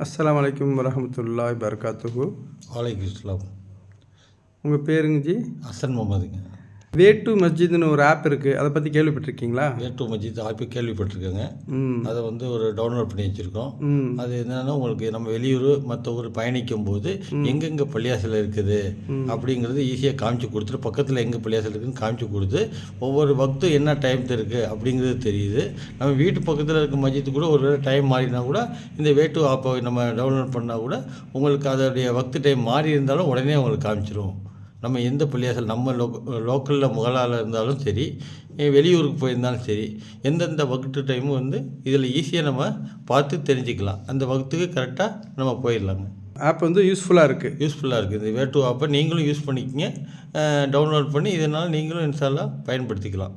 அஸ்ஸலாமு அலைக்கும் வரஹமத்துல்லாஹி பரகாத்துஹு வாலைக்கும் இஸ்லாம் உங்கள் பேருங்க ஜி? ஹசன் முகமதுங்க வே டு மஸ்ஜித்னு ஒரு ஆப் இருக்குது அதை பற்றி கேள்விப்பட்டிருக்கீங்களா? ஏட்டு மஜித் ஆப்பி கேள்விப்பட்டிருக்கேங்க. அதை வந்து ஒரு டவுன்லோட் பண்ணி வச்சுருக்கோம். அது என்னன்னா உங்களுக்கு நம்ம வெளியூர் மற்ற ஊர் பயணிக்கும் போது எங்கெங்கே பள்ளியாசல் இருக்குது? அப்படிங்கிறது ஈஸியாக காமிச்சு கொடுத்துட்டு பக்கத்தில் எங்கே பள்ளியாசல் இருக்குதுன்னு காமிச்சு கொடுத்து ஒவ்வொரு பக்தும் என்ன டைம் இருக்குது அப்படிங்கிறது தெரியுது. நம்ம வீட்டு பக்கத்தில் இருக்க மஜித்து கூட ஒரு டைம் மாறினா கூட இந்த வேட்டு ஆப்பை நம்ம டவுன்லோட் பண்ணால் கூட உங்களுக்கு அதோடைய வக்து டைம் மாறி இருந்தாலும் உடனே உங்களுக்கு காமிச்சிரும். நம்ம எந்த பள்ளியாசல் நம்ம லோக்க லோக்கலில் முகலால் இருந்தாலும் சரி வெளியூருக்கு போயிருந்தாலும் சரி எந்தெந்த வகுட்டு டைமும் வந்து இதில் ஈஸியாக நம்ம பார்த்து தெரிஞ்சுக்கலாம். அந்த வகுத்துக்கு கரெக்டாக நம்ம போயிடலாங்க. ஆப் வந்து யூஸ்ஃபுல்லாக இருக்குது யூஸ்ஃபுல்லாக இருக்குது இந்த வேட்டு ஆப்பை நீங்களும் யூஸ் பண்ணிக்கங்க. டவுன்லோட் பண்ணி இதனால் நீங்களும் இன்ஷால்லாம் பயன்படுத்திக்கலாம்.